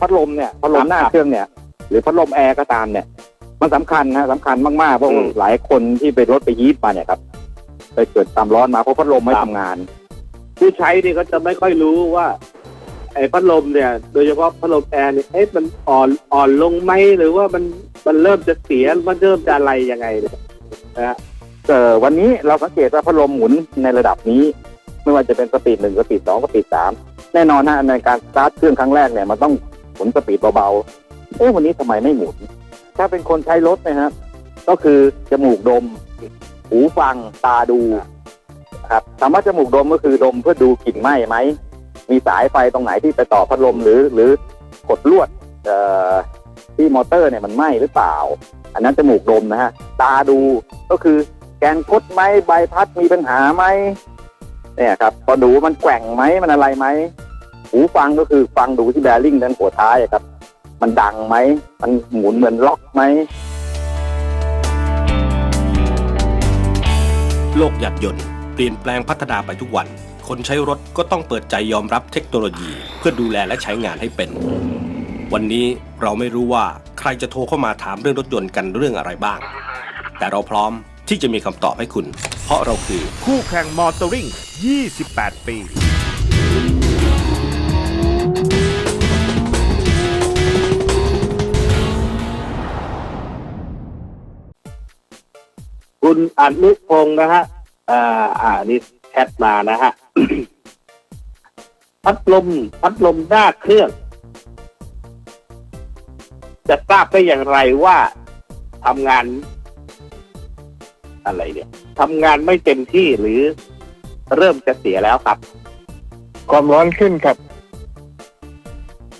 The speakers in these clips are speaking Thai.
พัดลมเนี่ยพัดลครัมบหน้าครับเครื่องเนี่ย หรือพัดลมแอร์ก็ตามเนี่ย มันสำคัญนะสำคัญมากๆเพราะอืมหลายคนที่ไปรถไปยีดมาเนี่ยครับไปเกิดความร้อนมาเพราะพัดลมไม่ครับทำงาน ผู้ใช้นี่ก็จะไม่ค่อยรู้ว่าไอ้พัดลมเนี่ย โดยเฉพาะพัดลมแอร์เนี่ยเอ๊ะมันอ่อนอ่อนลงไหมหรือว่ามันมันเริ่มจะเสียมันเริ่มจะอะไรยังไงเนี่ยนะฮะเออวันนี้เราสังเกตว่าพัดลมหมุนในระดับนี้ ไม่ว่าจะเป็นสปีดหนึ่งสปีดสองสปีดสามแน่นอนฮะในการสตาร์ทเครื่องครั้งแรกเนี่ยมันต้อง หมุนสปีดเบาๆเอ๊ะวันนี้ทำไมไม่หมุน ถ้าเป็นคนใช้รถนะฮะก็คือจมูกดม หูฟังตาดูครับคำว่าจมูกดมก็คือดมเพื่อดูกลิ่นไหม้ไหมมีสายไฟตรงไหนที่ไปต่อพัดลมหรือหรือกดลวดเอ่อที่มอเตอร์เนี่ยมันไหม้หรือเปล่า อันนั้นจมูกดมนะฮะ ตาดูก็คือแกนคดไหมใบพัดมีปัญหาไหมเนี่ยครับพอดูมันแกว่งไหมมันอะไรไหม หูฟังก็คือฟังดูที่แบริ่งด้านหัวท้ายอะครับ มันดังไหม มันหมุนเหมือนล็อกไหม โลกหยัดยนต์เปลี่ยนแปลงพัฒนาไปทุกวัน คนใช้รถก็ต้องเปิดใจยอมรับเทคโนโลยี เพื่อดูแลและใช้งานให้เป็น วันนี้เราไม่รู้ว่าใครจะโทรเข้ามาถามเรื่องรถยนต์กันเรื่องอะไรบ้าง แต่เราพร้อมที่จะมีคำตอบให้คุณ เพราะเราคือ คู่แข่งมอเตอร์ริง 28 ปี คุณอนุพงศ์นะฮะอ่าอ่านี่แชทมานะฮะพัดลมพัดลมหน้าเครื่อง จะทราบได้อย่างไรว่าทำงาน อะไรเนี่ยทำงานไม่เต็มที่หรือเริ่มจะเสียแล้วครับ ความร้อนขึ้นครับ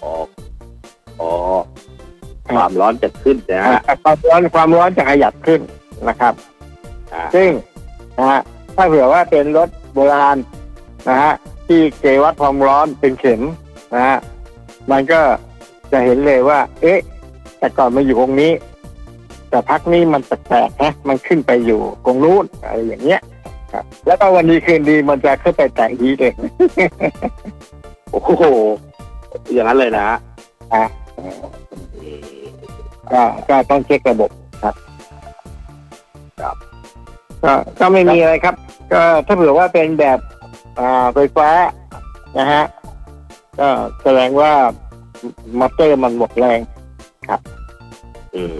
อ๋ออ๋อความร้อนจะขึ้นนะฮะอ่าความร้อนความร้อนจะขยับขึ้นนะครับ อ่าซึ่งนะฮะถ้าเผื่อว่าเป็นรถโบราณนะฮะที่เกวัดความร้อนเป็นเข็มนะฮะมันก็จะเห็นเลยว่า เอ๊ะ แต่ก่อนมาอยู่ตรงนี้ แต่พักนี้มันแปลกๆนะมันขึ้นไปอยู่ตรงนู้นอะไรอย่างเงี้ยครับ แล้วก็วันดีคืนดีมันจะขึ้นไปแตะดีเด็กโอ้โห อย่างนั้นเลยนะฮะอะก็ก็ต้องเช็คระบบครับครับ ก็ก็ไม่มีอะไรครับ ก็ถ้าเผื่อว่าเป็นแบบอ่าไฟฟ้านะฮะก็แสดงว่ามอเตอร์มันหมดแรงอืม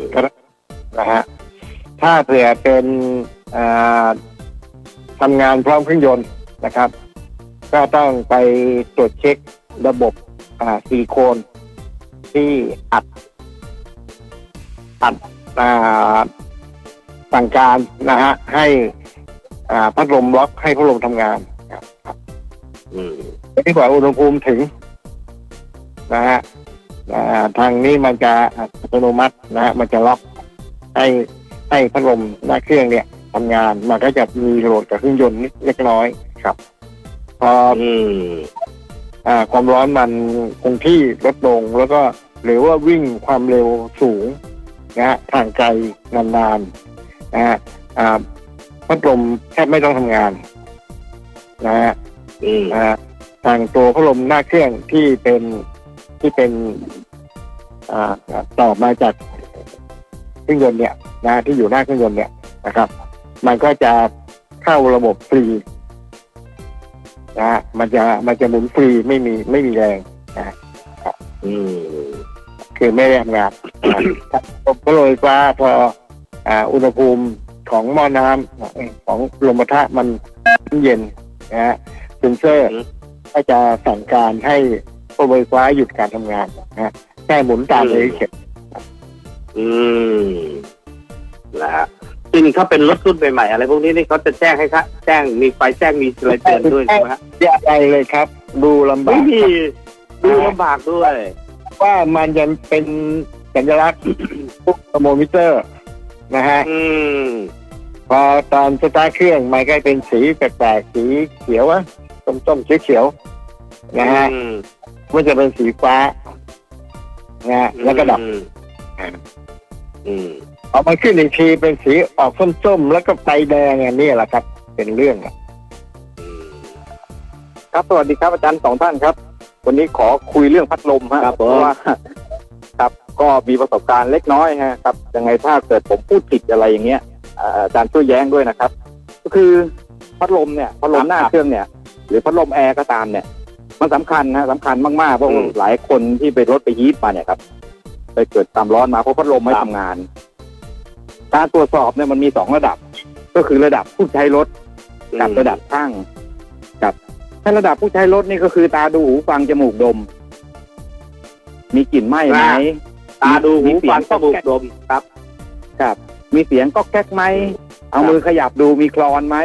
นะฮะถ้าเผื่อเป็นอ่าทำงานพร้อมเครื่องยนต์นะครับ ก็ต้องไปตรวจเช็คระบบอ่าซิลิโคนที่อัดอัดอ่า สั่งการนะฮะให้อ่าพัดลมล็อกให้พัดลมทำงานครับอืมที่กว่าอุณหภูมิถึง นะฮะอ่าทางนี้มันจะอัตโนมัตินะฮะมันจะล็อกให้ให้พัดลมหน้าเครื่องเนี่ยทำงานมันก็จะมีโหลดกับเครื่องยนต์นิดเล็กน้อยครับ พออืมอ่า ความร้อนมันคงที่ลดลงแล้วก็หรือว่าวิ่งความเร็วสูงนะฮะทางไกลนานๆ นะฮะอ่าพัดลมแทบไม่ต้องทำงานนะฮะอืมอ่าทางตัวพัดลมหน้าเครื่องที่เป็นที่เป็นอ่าต่อมาจากเครื่องยนต์เนี่ยนะที่อยู่หน้าเครื่องยนต์เนี่ยนะครับ มันก็จะเข้าระบบฟรีนะฮะมันจะมันจะหมุนฟรีไม่มีไม่มีแรงอืมคือไม่ได้ทำงานนะผมก็เลยฟ้าพอ อ่าอุณหภูมิของหม้อน้ำของลมปะทะมันเย็นนะฮะเซนเซอร์อืมก็จะสั่งการให้ระบบไฟฟ้าหยุดการทำงานนะฮะแค่หมุนตามเลยเฉยอืมนะฮะซึ่งถ้าเป็นรถรุ่นใหม่ๆอะไรพวกนี้นี่เขาจะแจ้งให้ครับแจ้งมีไฟแจ้งมีอะไรเตือนด้วยใช่ไหมฮะอย่าไปเลยครับ ดูลำบาไม่กมีดูลำบากด้วย ว่ามันจะเป็นสัญลักษณ์พวกเทอร์โมมิเตอร์ นะฮะอืมพอตอนสตาร์ทเครื่องมันก็เป็นสีแปลกๆสีเขียวอะส้มๆเขียวๆนะฮะอืมมันจะเป็นสีฟ้านะฮะแล้วก็ดับอืมอืมออกมาขึ้นอีกทีเป็นสีออกส้มๆแล้วก็ไฟแดงอันนี้แหละครับ เป็นเรื่องอะอืมครับสวัสดีครับอาจารย์สองท่านครับ วันนี้ขอคุยเรื่องพัดลมฮะครับผมเพราะว่า มีประสบการณ์เล็กน้อยฮะครับยังไงถ้าเกิดผมพูดผิดอะไรอย่างเงี้ยเอ่ออาจารย์ช่วยแย้งด้วยนะครับ ก็คือพัดลมเนี่ยพัดลมหน้าเครื่องเนี่ย หรือพัดลมแอร์ก็ตามเนี่ย มันสำคัญนะสำคัญมากๆเพราะว่าหลายคนที่ไปรถไปฮีทมาเนี่ยครับไปเกิดความร้อนมาเพราะพัดลมไม่ทำงาน การตรวจสอบเนี่ยมันมีสองระดับ ก็คือระดับผู้ใช้รถกับระดับช่างกับถ้าระดับผู้ใช้รถนี่ก็คือตาดูหูฟังจมูกดม มีกลิ่นไหม้ไหมตาดูหูมีเสีฟัยงจมูกดมครับ ครับ มีเสียงก็แก๊กไหมเอามือขยับดูมีคลอนไหม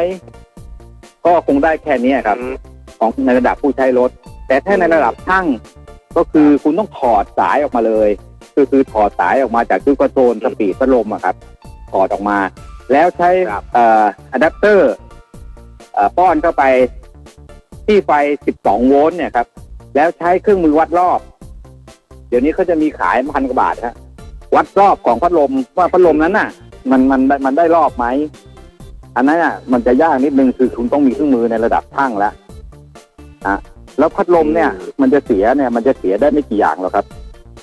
ก็คงได้แค่เนี้ยครับ ของในระดับผู้ใช้รถ แต่ถ้าในระดับช่างก็คือคุณต้องถอดสายออกมาเลยคือคือถอดสายออกมาจากตู้คอนโทรลสปีดพัดลมอะครับ ถอดออกมา แล้วใช้ครับเอ่ออะแดปเตอร์เอ่อป้อนเข้าไปที่ไฟ 12 โวลต์เนี่ยครับ แล้วใช้เครื่องมือวัดรอบ เดี๋ยวนี้เขาจะมีขายพันกว่าบาทฮะวัดรอบของพัดลมว่าพัดลมนั้นน่ะ มันมันมันได้รอบไหมอันนั้นอะ มันจะยากนิดนึงคือคุณต้องมีเครื่องมือในระดับช่างแล้วอะแล้วพัดลมเนี่ย มันจะเสียเนี่ย มันจะเสียได้ไม่กี่อย่างหรอกครับ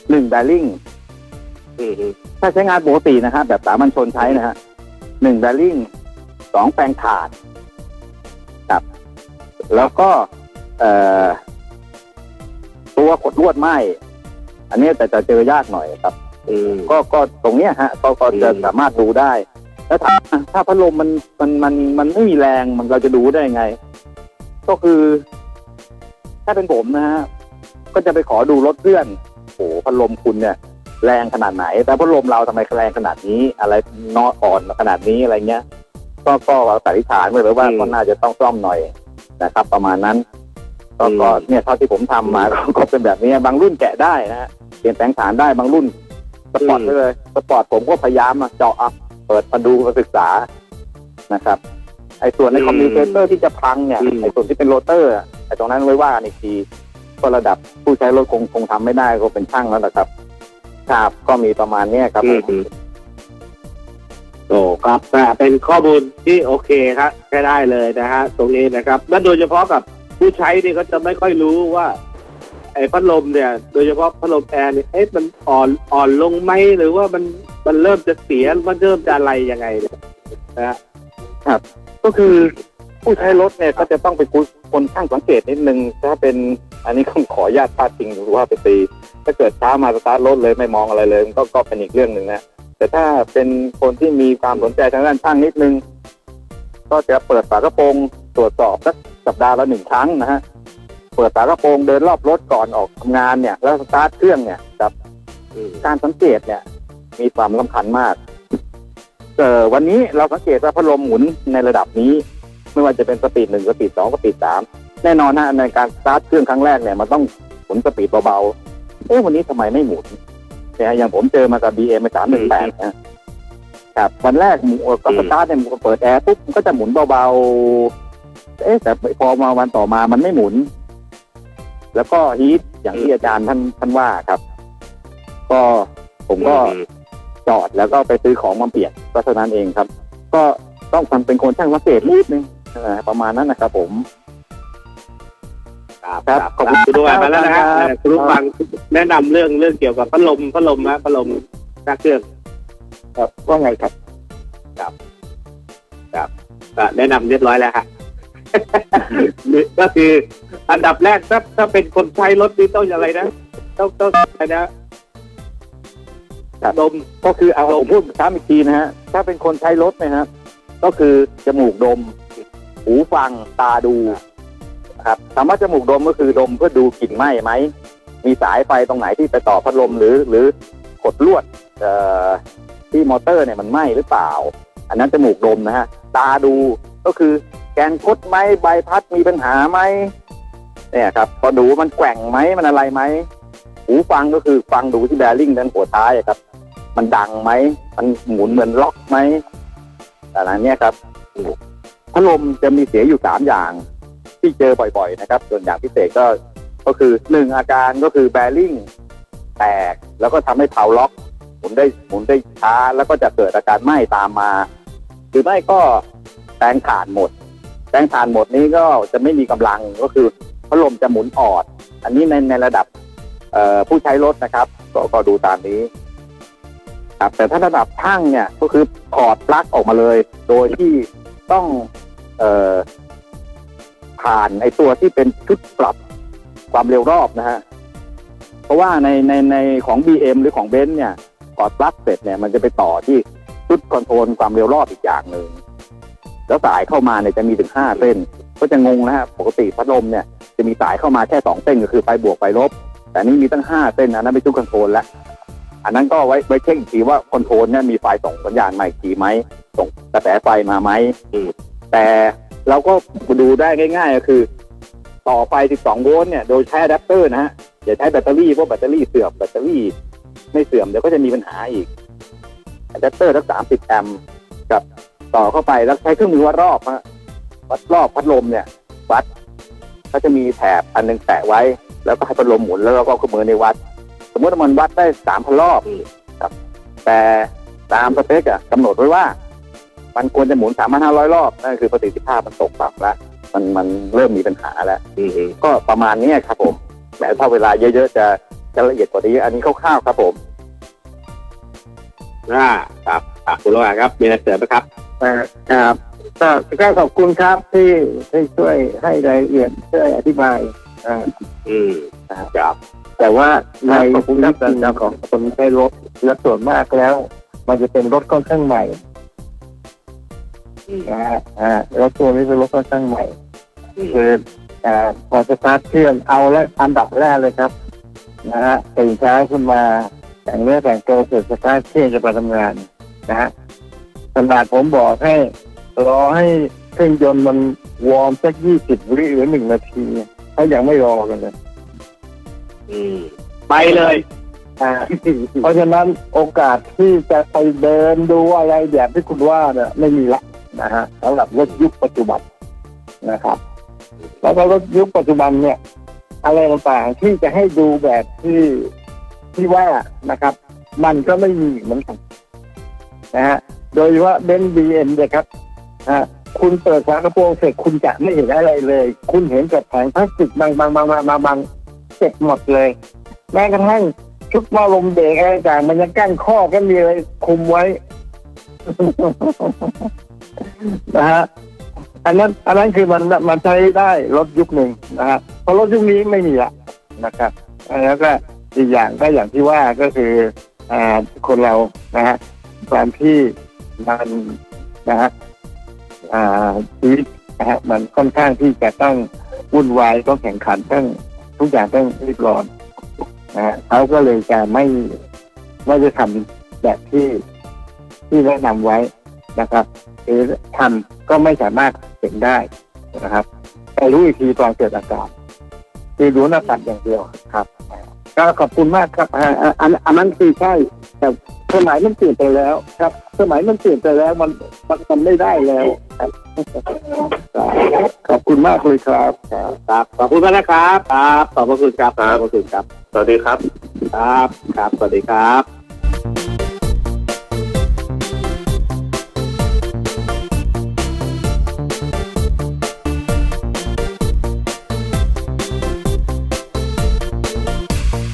หนึ่งแบริ่งอืมถ้าใช้งานปกตินะฮะแบบสามัญชนใช้นะฮะหนึ่งแบริ่งสองแปลงถาดครับ แล้วก็ เอ่อ ตัวขดลวดไหม อันนี้แต่จะเจอยากหน่อยครับอืมก็ก็ตรงเนี้ยฮะก็ก็จะอืมสามารถดูได้ แล้วถ้าถ้าพัดลมมันมันมันมันไม่มีแรงมันเราจะดูได้ยังไง ก็คือ ถ้าเป็นผมนะฮะก็จะไปขอดูรถเพื่อนโอ้โหพัดลมคุณเนี่ย แรงขนาดไหน แต่พัดลมเราทำไมแรงขนาดนี้ อะไรนออ่อนขนาดนี้อะไรเงี้ยก็ก็สันนิษฐานไว้เลยว่าอืมก็น่าจะต้องซ่อมหน่อยนะครับ ประมาณนั้นก็อืมก็เนี่ยเท่าที่ผมทำมาก็ก็เป็นแบบนี้บางรุ่นแกะได้นะฮะ เปลี่ยนแปลงฐานได้บางรุ่นสปอร์ตไปเลยสปอร์ตผมก็พยายามอะเจาะอะเปิดมาดูมาศึกษานะครับ ไอ้ส่วนในอืมคอมมิวเตอร์ที่จะพังเนี่ยอืมไอ้ส่วนที่เป็นโรเตอร์อะไอ้ตรงนั้นไว้ว่ากันอีกทีก็ระดับผู้ใช้รถคงคงทำไม่ได้ก็เป็นช่างแล้วนะครับครับก็มีประมาณเนี้ยครับผมอืมโอ้ครับแต่เป็นข้อมูลที่โอเคครับใช้ได้เลยนะฮะตรงนี้นะครับ และโดยเฉพาะกับผู้ใช้นี่ก็จะไม่ค่อยรู้ว่า ไอ้พัดลมเนี่ย โดยเฉพาะพัดลมแอร์เนี่ยเอ๊ะมันอ่อนอ่อนลงไหมหรือว่ามันมันเริ่มจะเสียมันเริ่มจะอะไรยังไงเนี่ยนะฮะก็คือผู้ใช้รถเนี่ยก็จะต้องไปคุยคนช่างสังเกตนิดนึงถ้าเป็นอันนี้ก็ขออนุญาตพาดพิงหรือว่าไปตีถ้าเกิดช้ามาสตาร์ทรถเลยไม่มองอะไรเลยก็ก็เป็นอีกเรื่องหนึ่งนะแต่ถ้าเป็นคนที่มีความสนใจทางด้านช่างนิดนึง ก็จะเปิดฝากระโปรงตรวจสอบสักสัปดาห์ละหนึ่งครั้งนะฮะ ปิดฝากระโปรงเดินรอบรถก่อนออกทำงานเนี่ย แล้วสตาร์ทเครื่องเนี่ยกับอืมการสังเกตเนี่ย มีความสำคัญมากเออวันนี้เราสังเกตว่าพัดลมหมุนในระดับนี้ ไม่ว่าจะเป็นสปีดหนึ่งสปีดสองสปีดสามแน่นอนฮะในการสตาร์ทเครื่องครั้งแรกเนี่ยมันต้องหมุนสปีดเบาๆเอ๊ะวันนี้ทำไมไม่หมุนเนี่ยอย่างผมเจอมากับ BM สามหนึ่งแปดนะครับวันแรกหมุนก็สตาร์ทเนี่ยเปิดแอร์ปุ๊บมันก็จะหมุนเบาๆเอ๊ะแต่พอมาวันต่อมามันไม่หมุน แล้วก็ฮีทอย่างที่อาจารย์ท่านท่านว่าครับ ก็ผมก็จอดแล้วก็ไปซื้อของมาเปลี่ยนก็เท่านั้นเองครับ ก็ต้องทำเป็นคนช่างสังเกตนิดนึงเออประมาณนั้นนะครับ ผมครับครับขอบคุณคุณด้วยมาแล้วนะฮะครับคุณผู้ฟังแนะนำเรื่องเรื่องเกี่ยวกับพัดลมพัดลมนะพัดลมนักเครื่องครับว่าไงครับก็แนะนำเรียบร้อยแล้วฮะ ก็คืออันดับแรกถ้าถ้าเป็นคนใช้รถนี่ต้องอะไรนะต้องต้องอะไรนะดมก็คือเอาผมพูดซ้ำอีกทีนะฮะถ้าเป็นคนใช้รถนะฮะก็คือจมูกดม หูฟังตาดูนะครับคำว่าจมูกดมก็คือดมเพื่อดูกลิ่นไหม้ไหมมีสายไฟตรงไหนที่ไปต่อพัดลมหรือ หรือขดลวดเอ่อที่มอเตอร์เนี่ยมันไหม้หรือเปล่า อันนั้นจมูกดมนะฮะตาดูก็คือ นคดไหมใบพัดมีปัญหาไหมเนี่ยครับพอดูมันแกว่งไหมมันอะไรไหมหูฟังก็คือฟังดูที่แบริ่งด้านหัวท้ายครับ มันดังไหมมันหมุนเหมือนล็อกไหมอะไรเนี้ยครับพัดลมจะมีเสียอยู่สามอย่างที่เจอบ่อย ๆ นะครับ ส่วนอย่างพิเศษก็ก็คือหนึ่งอาการก็คือแบริ่งแตกแล้วก็ทำให้เผาล็อกหมุนได้หมุนได้ช้าแล้วก็จะเกิดอาการไหม้ตามมา หรือไม่ก็แปลงถ่านหมด แปลงถ่านหมดนี้ก็จะไม่มีกำลังก็คือพัดลมจะหมุนออด อันนี้ในในระดับผู้ใช้รถนะครับก็ก็ดูตามนี้ครับแต่ถ้าระดับช่างเนี่ยก็คือถอดปลั๊กออกมาเลย โดยที่ต้องเอผ่านไอตัวที่เป็นชุดปรับความเร็วรอบนะฮะเพราะว่าในในในของ BM หรือของเบนซ์เนี่ยถอดปลั๊กเสร็จเนี่ยมันจะไปต่อที่ชุดคอนโทรลความเร็วรอบอีกอย่างหนึ่ง แล้วสายเข้ามาเนี่ยจะมีถึงห้าเส้น ก็จะงงนะฮะปกติพัดลมเนี่ยจะมีสายเข้ามาแค่สองเส้นก็คือไฟบวกไฟลบ แต่นี่มีตั้งห้าเส้นอันนั้นเป็นชุดคอนโทรลแล้วอันนั้นก็ไว้ไว้เช็คอีกทีว่าคอนโทรลเนี่ยมีไฟส่งสัญญาณมาอีกทีไหมส่งกระแสไฟมาไหมแต่เราก็ดูได้ง่าย ๆ ก็คือ ต่อไฟ 12 โวลต์เนี่ยโดยใช้อะแดปเตอร์นะฮะอย่าใช้แบตเตอรี่เพราะแบตเตอรี่เสื่อมแบตเตอรี่ไม่เสื่อมเดี๋ยวก็จะมีปัญหาอีกอะแดปเตอร์ทั้ง30 แอมป์กับ ต่อเข้าไปแล้วใช้เครื่องมือวัดรอบฮะวัดรอบพัดลมเนี่ย วัดก็จะมีแถบอันหนึงแตะไว้ แล้วก็ให้พัดลมหมุนแล้วเราก็เอาเครื่องมือในวัด สมมติว่ามันวัดได้สามพันรอบครับ แต่ตามสเปคอะกำหนดไว้ว่า มันควรจะหมุนสามพันห้าร้อยรอบนั่นคือประสิทธิภาพมันตกต่ำแล้วมันมันเริ่มมีปัญหาแล้วอืมก็ประมาณนี้ครับผมแต่ถ้าเวลาเยอะๆจะจะละเอียดกว่านี้ อันนี้คร่าวๆครับผมอ่าครับอะคุณโลหะครับ มีอะไรเสริมไหมครับ ครับก็ก็ขอบคุณครับที่ที่ช่วยให้รายละเอียดช่วยอธิบายอ่าอืมครับแต่ว่าในขอบคุณครับชีวิตจริงของคนใช้รถและส่วนมากแล้ว มันจะเป็นรถค่อนข้างใหม่อืมนะฮะอ่ารถตัวนี้เป็นรถค่อนข้างใหม่อืมคืออ่าพอสตาร์ทเครื่องเอาแล้วอันดับแรกเลยครับนะฮะตื่นเช้าขึ้นมาแต่งเนื้อแต่งตัวเสร็จสตาร์ทเครื่องจะไปทำงานนะฮะข นาดผมบอกให้ รอให้เครื่องยนต์มันวอร์มสักยี่สิบวิหรือหนึ่งนาทีเขายังไม่รอกันเลยอืมไปเลยอ่าเพราะฉะนั้นโอกาสที่จะไปเดินดูอะไรแบบที่คุณว่าเนี่ยไม่มีละนะฮะสำหรับรถยุคปัจจุบันนะครับ แล้วก็รถยุคปัจจุบันเนี่ย อะไรต่างๆที่จะให้ดูแบบที่ที่ว่านะครับ มันก็ไม่มีเหมือนกันนะฮะ โดยเฉพาเบนซ์บีเอ็มเนี่ยครับอ่าคุณเปิดฝากระโปรงเสร็จคุณจะไม่เห็นอะไรเลย คุณเห็นแต่แผงพลาสติกบางบางบางบางบางบางเสร็จหมดเลย แม้กระทั่งชุดม้อลมเบรกอะไรต่างมันยังกั้นข้อกันมีอะไรคุมไว้นะฮะอันนั้นอันนั้นคือมันมันใช้ได้รถยุคหนึ่งนะฮะเพราะรถยุคนี้ไม่มีละนะครับแล้วก็อีกอย่างก็อย่างที่ว่าก็คืออ่าคนเรานะฮะความที่ มันนะฮะอ่าชีวิตนะฮะมันค่อนข้างที่จะต้องวุ่นวายต้องแข่งขันต้องทุกอย่างต้องรีบร้อนนะฮะเขาก็เลยจะไม่ไม่ได้ทำแบบที่ที่แนะนำไว้นะครับหรือทำก็ไม่สามารถเห็นได้นะครับแต่รู้อีกทีตอนเกิดอาการคือรู้หน้าตัดอย่างเดียวครับ ก็ขอบคุณมากครับอันอันนั้นคือใช่แต่ สมัยมันเปลี่ยนไปแล้วครับ สมัยมันเปลี่ยนไปแล้วมันมันมันไม่ได้แล้วครับขอบคุณมากเลยครับครับครับขอบคุณมากนะครับครับขอบพระคุณครับขอบพระคุณครับ สวัสดีครับ ครับครับสวัสดีครับ